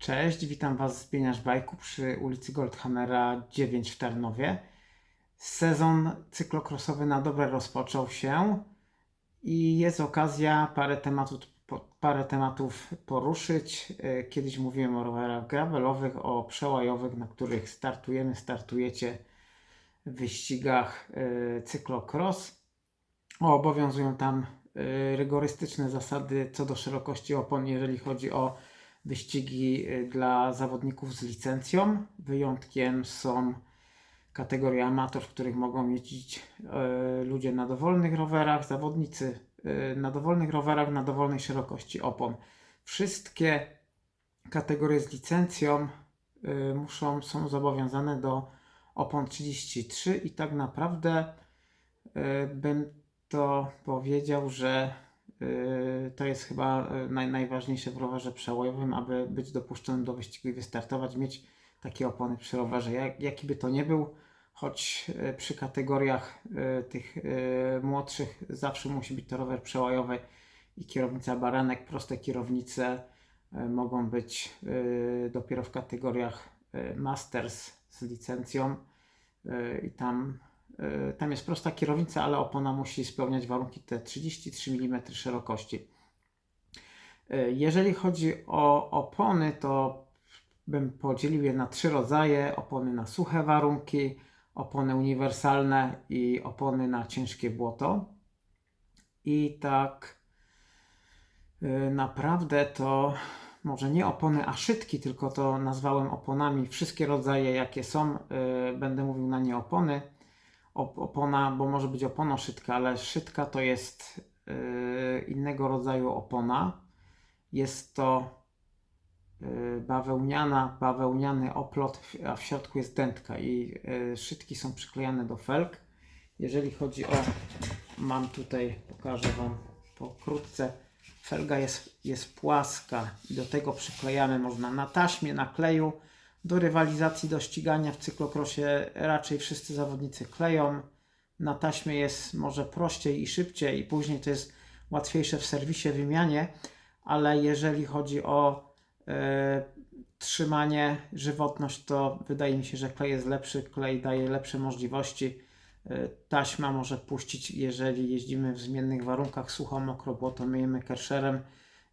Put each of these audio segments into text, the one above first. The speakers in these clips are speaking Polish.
Cześć, witam Was z Pieniarz Bajku przy ulicy Goldhammera 9 w Tarnowie. Sezon cyklokrosowy na dobre rozpoczął się i jest okazja parę tematów, parę tematów poruszyć. E, Kiedyś mówiłem o rowerach gravelowych, o przełajowych, na których startujemy, startujecie w wyścigach e, cyklokros. Obowiązują tam e, rygorystyczne zasady co do szerokości opon, jeżeli chodzi o wyścigi y, dla zawodników z licencją. Wyjątkiem są kategorie amator, w których mogą jeździć e, ludzie na dowolnych rowerach, zawodnicy e, na dowolnych rowerach na dowolnej szerokości opon. Wszystkie kategorie z licencją e, muszą, są zobowiązane do opon 33 i tak naprawdę e, bym to powiedział, że to jest chyba yy, naj, najważniejsze w rowerze przełojowym, aby być dopuszczonym do wyścigu i wystartować, mieć takie opony przy rowerze. Jak, jaki by to nie był, choć yy, przy kategoriach tych młodszych zawsze musi być to rower przełajowy i kierownica baranek, proste kierownice mogą być dopiero w kategoriach Masters z licencją i tam Y, Tam jest prosta kierownica, ale opona musi spełniać warunki te 33 mm szerokości. Y, Jeżeli chodzi o opony, to bym podzielił je na trzy rodzaje: opony na suche warunki, opony uniwersalne i opony na ciężkie błoto. I tak y, naprawdę to może nie opony, a tylko to nazwałem oponami. Wszystkie rodzaje, jakie są, będę mówił na nie opony op- opona, bo może być opona szytka, ale szytka to jest yy, innego rodzaju opona. Jest to yy, bawełniana, bawełniany oplot, a w środku jest dętka i yy, szytki są przyklejane do felg. Jeżeli chodzi o, mam tutaj, pokażę Wam pokrótce, felga jest, jest płaska i do tego przyklejamy można na taśmie, na kleju, do rywalizacji, do ścigania w cyklokrosie raczej wszyscy zawodnicy kleją. Na taśmie jest może prościej i szybciej, i później to jest łatwiejsze w serwisie, wymianie, ale jeżeli chodzi o e, trzymanie, żywotność, to wydaje mi się, że klej jest lepszy, klej daje lepsze możliwości. E, taśma może puścić, jeżeli jeździmy w zmiennych warunkach, sucho, mokro, błoto, myjemy kerszerem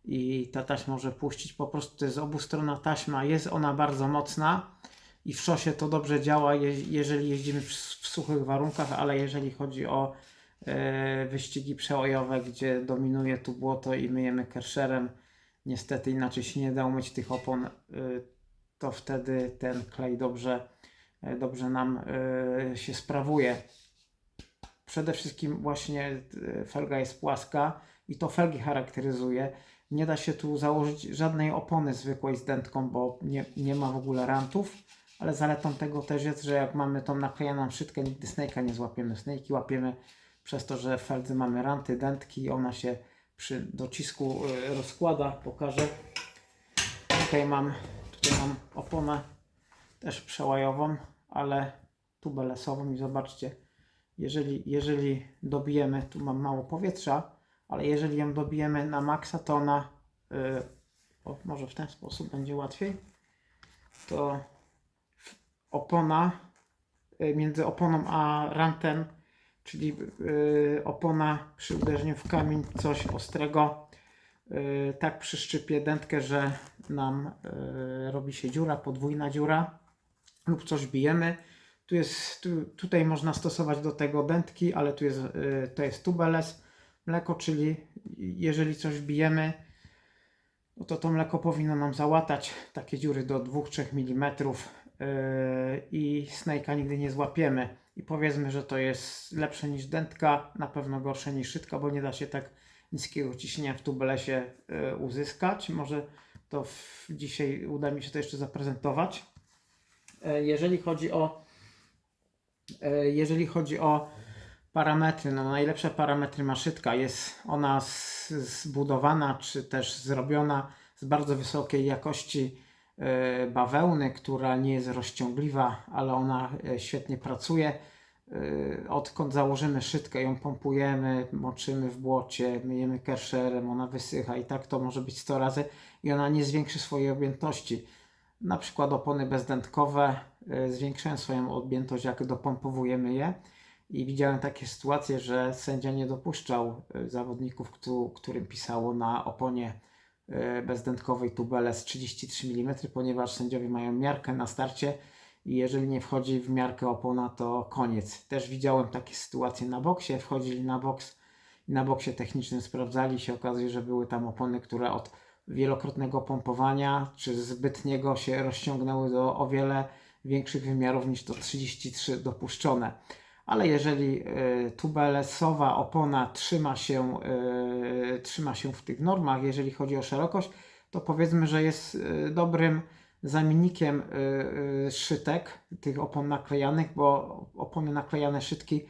i ta taśma może puścić. Po prostu to jest obustronna taśma, jest ona bardzo mocna i w szosie to dobrze działa, je, jeżeli jeździmy w, w suchych warunkach, ale jeżeli chodzi o e, wyścigi przełajowe, gdzie dominuje tu błoto i myjemy kerszerem, niestety inaczej się nie da umyć tych opon, e, to wtedy ten klej dobrze, e, dobrze nam e, się sprawuje. Przede wszystkim właśnie e, felga jest płaska i to felgi charakteryzuje. Nie da się tu założyć żadnej opony zwykłej z dętką, bo nie, nie ma w ogóle rantów, ale zaletą tego też jest, że jak mamy tą naklejoną szybkę, nigdy snake'a nie złapiemy. Snake'i łapiemy przez to, że w feldze mamy ranty, dętki i ona się przy docisku y, rozkłada. Pokażę. Tutaj mam, tutaj mam oponę też przełajową, ale tubę lesową i zobaczcie, jeżeli, jeżeli dobijemy, tu mam mało powietrza, ale jeżeli ją dobijemy na maksa, to ona, y, o, może w ten sposób będzie łatwiej, to opona y, między oponą a rantem, czyli y, opona przy uderzeniu w kamień, coś ostrego, y, tak przyszczypie dętkę, że nam robi się dziura, podwójna dziura lub coś bijemy. Tu jest, tu, tutaj można stosować do tego dętki, ale tu jest, to jest tubeless mleko, czyli jeżeli coś bijemy, no to to mleko powinno nam załatać takie dziury do 2-3 mm yy, i snake'a nigdy nie złapiemy. I powiedzmy, że to jest lepsze niż dętka, na pewno gorsze niż szytka, bo nie da się tak niskiego ciśnienia w tubelesie yy, uzyskać. Może to w, dzisiaj uda mi się to jeszcze zaprezentować. Yy, jeżeli chodzi o jeżeli chodzi o parametry, no najlepsze parametry ma szytka. Jest ona zbudowana czy też zrobiona z bardzo wysokiej jakości e, bawełny, która nie jest rozciągliwa, ale ona e, świetnie pracuje. y, odkąd założymy szydkę, ją pompujemy, moczymy w błocie, myjemy kerszerem, ona wysycha i tak to może być 100 razy i ona nie zwiększy swojej objętości. Na przykład opony bezdętkowe zwiększają swoją objętość, jak dopompowujemy je. I widziałem takie sytuacje, że sędzia nie dopuszczał y, zawodników, któ- którym pisało na oponie y, bezdętkowej tubele z 33 mm, ponieważ sędziowie mają miarkę na starcie i jeżeli nie wchodzi w miarkę opona, to koniec. Też widziałem takie sytuacje na boksie, wchodzili na boks i na boksie technicznym sprawdzali się, okazuje, że były tam opony, które od wielokrotnego pompowania czy zbytniego się rozciągnęły do o wiele większych wymiarów niż to 33 dopuszczone. Ale jeżeli y, tubelesowa opona trzyma się, y, trzyma się w tych normach, jeżeli chodzi o szerokość, to powiedzmy, że jest y, dobrym zamiennikiem szytek, tych opon naklejanych, bo opony naklejane szytki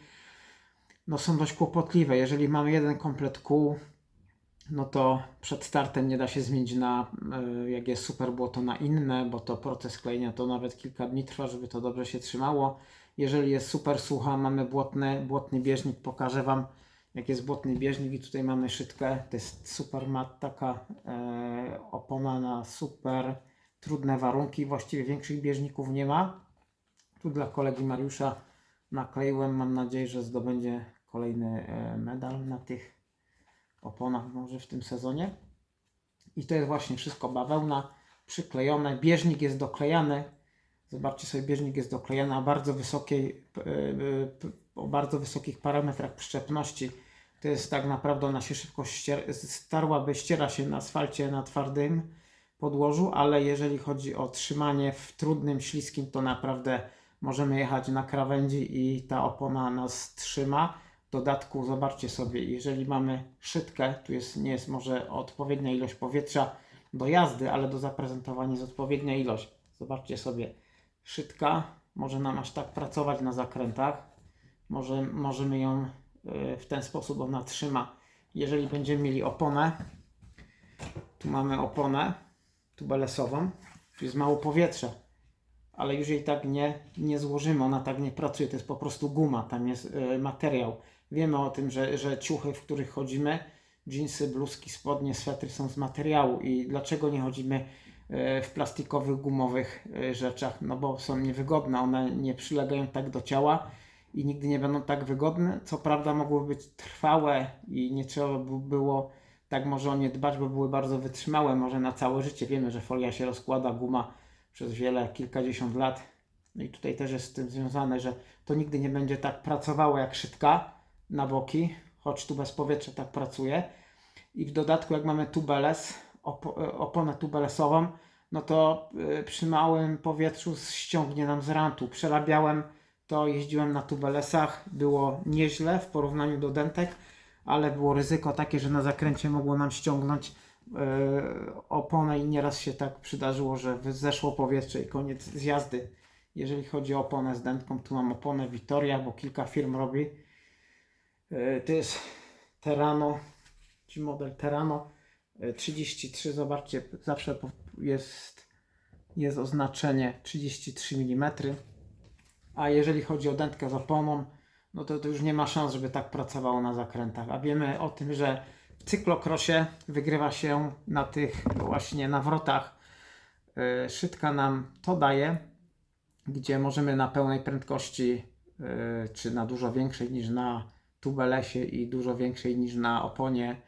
no, są dość kłopotliwe. Jeżeli mamy jeden komplet kół, no to przed startem nie da się zmienić na, jak jest super błoto, na inne, bo to proces klejenia to nawet kilka dni trwa, żeby to dobrze się trzymało. Jeżeli jest super sucha, mamy błotny, błotny bieżnik, pokażę Wam jak jest błotny bieżnik i tutaj mamy szytkę, to jest super mat, taka e, opona na super trudne warunki, właściwie większych bieżników nie ma. Tu dla kolegi Mariusza nakleiłem, mam nadzieję, że zdobędzie kolejny e, medal na tych oponach może w tym sezonie. I to jest właśnie wszystko bawełna, przyklejone, bieżnik jest doklejany. Zobaczcie sobie, bieżnik jest doklejany o bardzo wysokiej, y, p- o bardzo wysokich parametrach przyczepności. To jest tak naprawdę, ona się szybko ścier- starłaby, ściera się na asfalcie na twardym podłożu, ale jeżeli chodzi o trzymanie w trudnym, śliskim, to naprawdę możemy jechać na krawędzi i ta opona nas trzyma. W dodatku zobaczcie sobie, jeżeli mamy szydkę, tu jest, nie jest może odpowiednia ilość powietrza do jazdy, ale do zaprezentowania jest odpowiednia ilość. Zobaczcie sobie, szydka może nam aż tak pracować na zakrętach. Może, możemy ją y, w ten sposób ona trzyma. Jeżeli będziemy mieli oponę, tu mamy oponę tubelesową, tu jest mało powietrza, ale już jej tak nie, nie złożymy, ona tak nie pracuje, to jest po prostu guma, tam jest y, materiał. Wiemy o tym, że, że ciuchy, w których chodzimy, dżinsy, bluzki, spodnie, swetry są z materiału i dlaczego nie chodzimy w plastikowych, gumowych y, rzeczach? No bo są niewygodne, one nie przylegają tak do ciała i nigdy nie będą tak wygodne. Co prawda mogłyby być trwałe i nie trzeba by było tak może o nie dbać, bo były bardzo wytrzymałe, może na całe życie. Wiemy, że folia się rozkłada, guma przez wiele, kilkadziesiąt lat. No i tutaj też jest z tym związane, że to nigdy nie będzie tak pracowało jak szybka na boki, choć tu bez powietrza tak pracuje. I w dodatku, jak mamy tubeles, opo- e, oponę tubelesową, no to y, przy małym powietrzu ściągnie nam z rantu. Przerabiałem to, jeździłem na tubelesach, było nieźle w porównaniu do dentek, ale było ryzyko takie, że na zakręcie mogło nam ściągnąć e, oponę i nieraz się tak przydarzyło, że zeszło powietrze i koniec z jazdy. Jeżeli chodzi o oponę z dętką, tu mam oponę Vitoria, bo kilka firm robi. E, To jest Terrano, czy model Terrano 33, zobaczcie, zawsze jest, jest oznaczenie 33 mm. A jeżeli chodzi o dętkę z oponą, no to, to już nie ma szans, żeby tak pracowało na zakrętach. A wiemy o tym, że w cyklokrosie wygrywa się na tych właśnie nawrotach. Yy, Szydka nam to daje, gdzie możemy na pełnej prędkości, yy, czy na dużo większej niż na tubelesie i dużo większej niż na oponie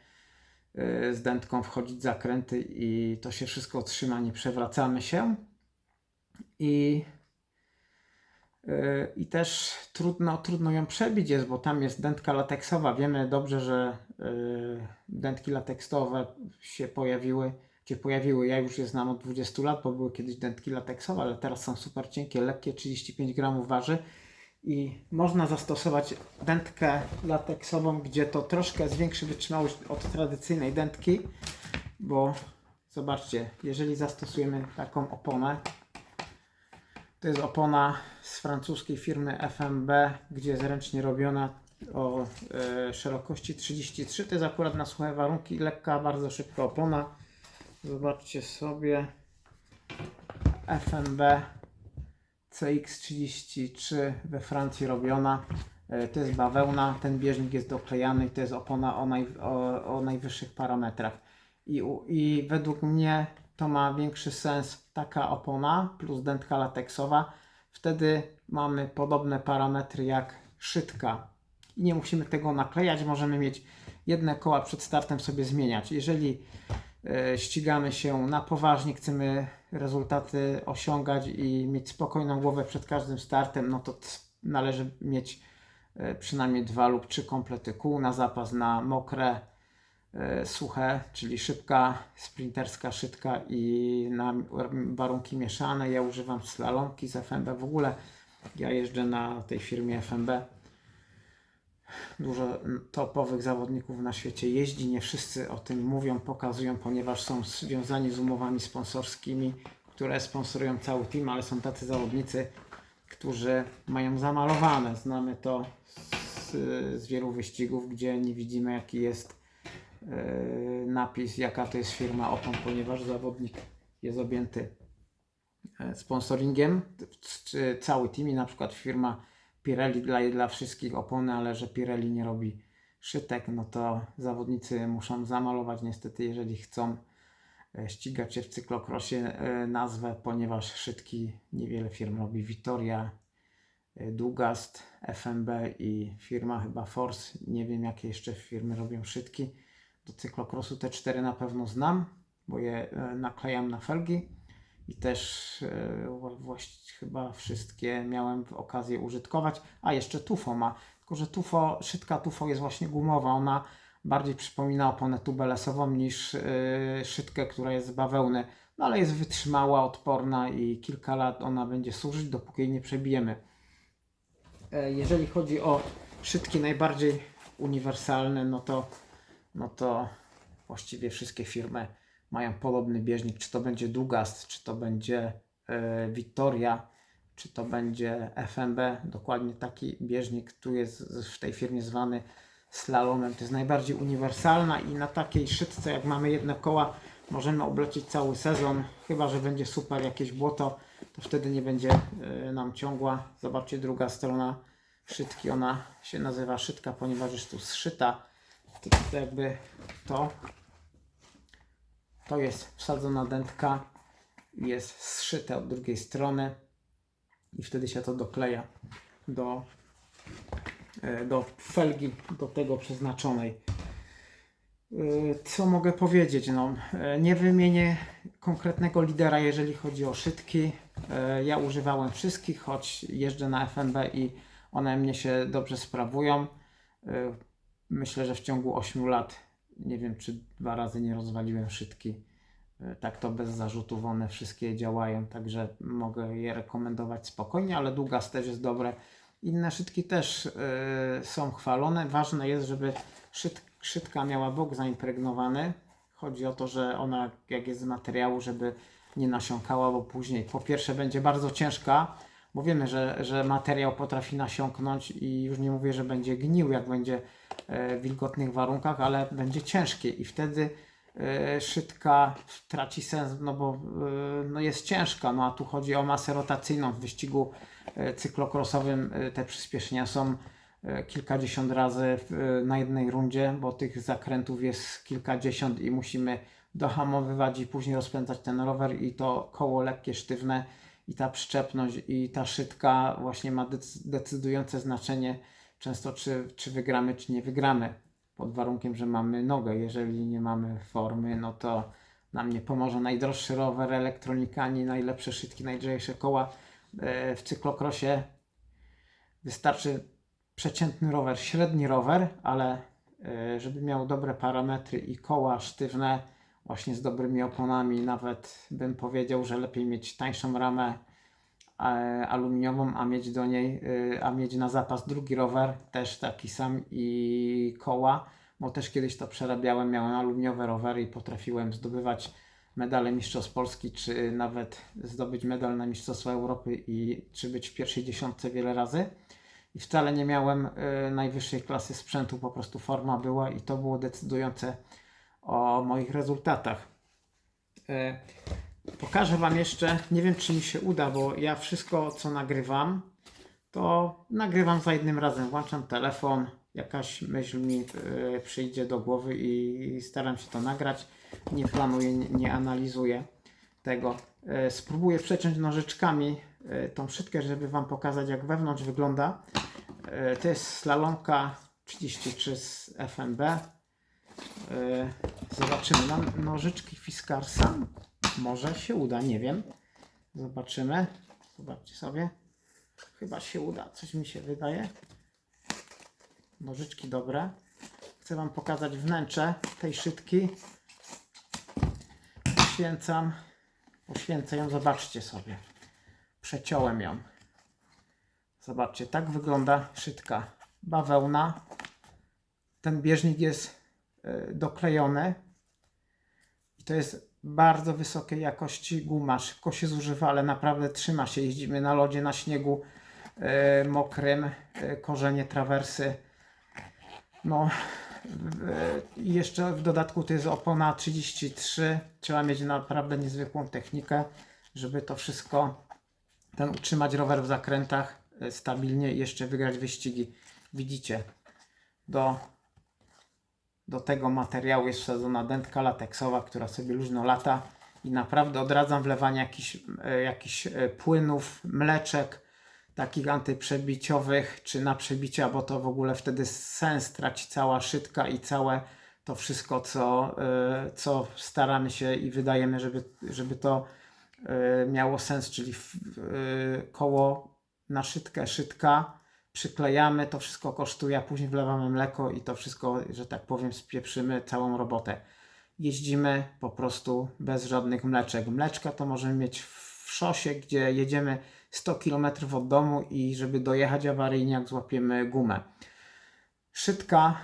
z dętką wchodzić zakręty i to się wszystko trzyma, nie przewracamy się. I Yy, I też trudno, trudno ją przebić jest, bo tam jest dętka lateksowa. Wiemy dobrze, że yy, dętki lateksowe się pojawiły, gdzie pojawiły. Ja już je znam od 20 lat, bo były kiedyś dętki lateksowe, ale teraz są super cienkie, lekkie, 35 gramów waży. I można zastosować dętkę lateksową, gdzie to troszkę zwiększy wytrzymałość od tradycyjnej dętki, bo zobaczcie, jeżeli zastosujemy taką oponę, to jest opona z francuskiej firmy FMB, gdzie jest ręcznie robiona o e, szerokości 33. To jest akurat na suche warunki, lekka, bardzo szybka opona. Zobaczcie sobie FMB CX33 we Francji robiona. E, To jest bawełna, ten bieżnik jest doklejany i to jest opona o, naj, o, o najwyższych parametrach. I, I według mnie to ma większy sens taka opona plus dętka lateksowa. Wtedy mamy podobne parametry jak szytka. I nie musimy tego naklejać, możemy mieć jedne koła przed startem sobie zmieniać. Jeżeli e, ścigamy się na poważnie, chcemy rezultaty osiągać i mieć spokojną głowę przed każdym startem, no to należy mieć e, przynajmniej dwa lub trzy komplety kół na zapas na mokre, e, suche, czyli szybka, sprinterska szytka i na warunki mieszane. Ja używam slalomki z FMB w ogóle. Ja jeżdżę na tej firmie FMB. Dużo topowych zawodników na świecie jeździ. Nie wszyscy o tym mówią, pokazują, ponieważ są związani z umowami sponsorskimi, które sponsorują cały team, ale są tacy zawodnicy, którzy mają zamalowane. Znamy to z, z wielu wyścigów, gdzie nie widzimy, jaki jest e, napis, jaka to jest firma opon, ponieważ zawodnik jest objęty e, sponsoringiem, czy cały team i na przykład firma Pirelli daje dla wszystkich opony, ale że Pirelli nie robi szytek, no to zawodnicy muszą zamalować niestety, jeżeli chcą e, ścigać się w cyklokrosie e, nazwę, ponieważ szytki niewiele firm robi. Victoria, e, Dugast, FMB i firma chyba Force. Nie wiem jakie jeszcze firmy robią szytki. Do cyklokrosu te cztery na pewno znam, bo je naklejam na felgi i też e, wła- właś- chyba wszystkie miałem okazję użytkować. A jeszcze Tufo ma, tylko że Tufo, szytka Tufo jest właśnie gumowa, ona bardziej przypomina oponę tubelesową niż e, szytkę, która jest z bawełny, no ale jest wytrzymała, odporna i kilka lat ona będzie służyć, dopóki jej nie przebijemy. E, Jeżeli chodzi o szytki najbardziej uniwersalne, no to, no to właściwie wszystkie firmy mają podobny bieżnik, czy to będzie Dugast, czy to będzie e, Victoria, czy to będzie FMB, dokładnie taki bieżnik tu jest w tej firmie zwany slalomem. To jest najbardziej uniwersalna i na takiej szybce jak mamy jedne koła możemy oblecieć cały sezon, chyba że będzie super jakieś błoto, to wtedy nie będzie e, nam ciągła. Zobaczcie druga strona szytki, ona się nazywa szytka, ponieważ jest tu zszyta. To, to jakby to to jest wsadzona dętka jest zszyte od drugiej strony i wtedy się to dokleja do, e, do felgi do tego przeznaczonej. E, Co mogę powiedzieć? No, e, nie wymienię konkretnego lidera, jeżeli chodzi o szytki. E, Ja używałem wszystkich, choć jeżdżę na FNB i one mnie się dobrze sprawują. Myślę, że w ciągu 8 lat nie wiem, czy dwa razy nie rozwaliłem szytki. E, Tak to bez zarzutów one wszystkie działają, także mogę je rekomendować spokojnie, ale Dugas też jest dobre. Inne szytki też e, są chwalone. Ważne jest, żeby szyt, szytka miała bok zaimpregnowany. Chodzi o to, że ona jak jest z materiału, żeby nie nasiąkała, bo później po pierwsze będzie bardzo ciężka, bo wiemy, że, że materiał potrafi nasiąknąć i już nie mówię, że będzie gnił, jak będzie e, w wilgotnych warunkach, ale będzie ciężkie i wtedy e, szytka traci sens, no bo e, no jest ciężka, no a tu chodzi o masę rotacyjną. W wyścigu cyklokrosowym te przyspieszenia są kilkadziesiąt razy na jednej rundzie, bo tych zakrętów jest kilkadziesiąt i musimy dohamowywać i później rozpędzać ten rower i to koło lekkie, sztywne i ta przyczepność i ta szytka właśnie ma dec- decydujące znaczenie często czy, czy wygramy, czy nie wygramy. Pod warunkiem, że mamy nogę. Jeżeli nie mamy formy, no to nam nie pomoże najdroższy rower, elektronika, ani najlepsze szytki, najdrzejsze koła. E, W cyklokrosie wystarczy przeciętny rower, średni rower, ale e, żeby miał dobre parametry i koła sztywne, właśnie z dobrymi oponami, nawet bym powiedział, że lepiej mieć tańszą ramę e, aluminiową, a mieć do niej, e, a mieć na zapas drugi rower, też taki sam i koła, bo też kiedyś to przerabiałem, miałem aluminiowe rowery i potrafiłem zdobywać medale Mistrzostw Polski, czy nawet zdobyć medal na Mistrzostwa Europy i czy być w pierwszej dziesiątce wiele razy. I wcale nie miałem e, najwyższej klasy sprzętu, po prostu forma była i to było decydujące o moich rezultatach. E, Pokażę Wam jeszcze, nie wiem czy mi się uda, bo ja wszystko co nagrywam, to nagrywam za jednym razem. Włączam telefon, jakaś myśl mi y, przyjdzie do głowy i staram się to nagrać. Nie planuję, nie, analizuję tego. Y, spróbuję przeciąć nożyczkami tą szybkę, żeby Wam pokazać jak wewnątrz wygląda. To jest slalomka 33 z FMB. Y, Zobaczymy. Mam nożyczki Fiskarsa. Może się uda, nie wiem. Zobaczymy. Zobaczcie sobie. Chyba się uda, coś mi się wydaje. Nożyczki dobre. Chcę Wam pokazać wnętrze tej szydki. Poświęcam. Poświęcę ją, zobaczcie sobie. Przeciąłem ją. Zobaczcie, tak wygląda szydka. Bawełna. Ten bieżnik jest y, doklejony. I to jest bardzo wysokiej jakości guma. Szybko się zużywa, ale naprawdę trzyma się. Jeździmy na lodzie, na śniegu e, mokrym, e, korzenie trawersy. No e, i jeszcze w dodatku to jest opona 33. Trzeba mieć naprawdę niezwykłą technikę, żeby to wszystko, ten utrzymać rower w zakrętach e, stabilnie i jeszcze wygrać wyścigi. Widzicie, do do tego materiału jest wsadzona dętka lateksowa, która sobie luźno lata i naprawdę odradzam wlewanie jakichś, e, jakichś e, płynów, mleczek takich antyprzebiciowych czy na przebicia, bo to w ogóle wtedy sens traci cała szytka i całe to wszystko, co, e, co staramy się i wydajemy, żeby, żeby to miało sens, czyli koło na szytkę, szytka, przyklejamy, to wszystko kosztuje, a później wlewamy mleko i to wszystko, że tak powiem, spieprzymy całą robotę. Jeździmy po prostu bez żadnych mleczek. Mleczka to możemy mieć w szosie, gdzie jedziemy 100 km od domu i żeby dojechać awaryjnie, jak złapiemy gumę. Szytka,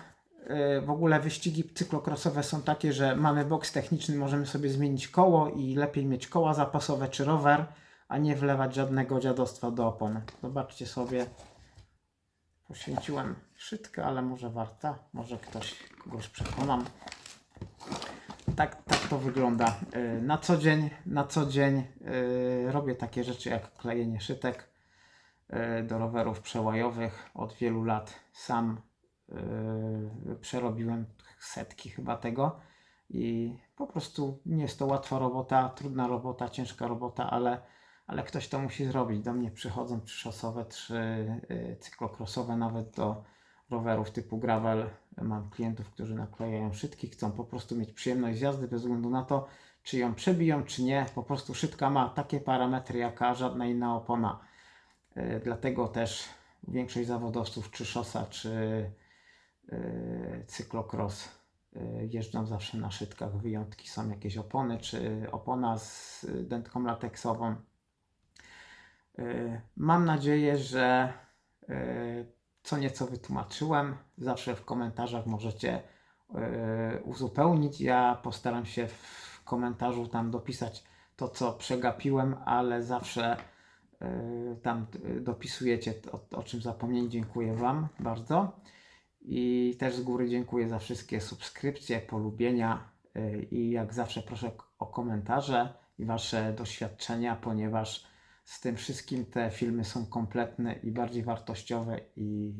y, w ogóle wyścigi cyklokrosowe są takie, że mamy boks techniczny, możemy sobie zmienić koło i lepiej mieć koła zapasowe czy rower, a nie wlewać żadnego dziadostwa do opon. Zobaczcie sobie, poświęciłem szytkę, ale może warta, może ktoś kogoś przekonam. Tak, tak to wygląda. Y, Na co dzień, na co dzień y, robię takie rzeczy jak klejenie szytek y, do rowerów przełajowych. Od wielu lat sam przerobiłem setki chyba tego i po prostu nie jest to łatwa robota, trudna robota, ciężka robota, ale, ale ktoś to musi zrobić. Do mnie przychodzą czy szosowe, czy y, cyklokrosowe, nawet do rowerów typu gravel. Mam klientów, którzy naklejają szytki, chcą po prostu mieć przyjemność z jazdy bez względu na to, czy ją przebiją, czy nie. Po prostu szytka ma takie parametry, jaka żadna inna opona. Y, Dlatego też większość zawodowców, czy szosa, czy cyklokros y, jeżdżą zawsze na szytkach. Wyjątki są jakieś opony, czy opona z dętką lateksową. Y, Mam nadzieję, że y, co nieco wytłumaczyłem. Zawsze w komentarzach możecie y, uzupełnić. Ja postaram się w komentarzu tam dopisać to, co przegapiłem, ale zawsze tam dopisujecie o, o czym zapomniałem. Dziękuję Wam bardzo. I też z góry dziękuję za wszystkie subskrypcje, polubienia i jak zawsze proszę o komentarze i Wasze doświadczenia, ponieważ z tym wszystkim te filmy są kompletne i bardziej wartościowe i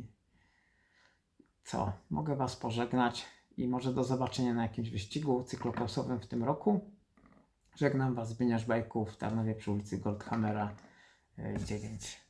co, mogę Was pożegnać i może do zobaczenia na jakimś wyścigu cyklokrossowym w tym roku. Żegnam Was, Zbyniasz Bajków w Tarnowie przy ulicy Goldhammera y, 9.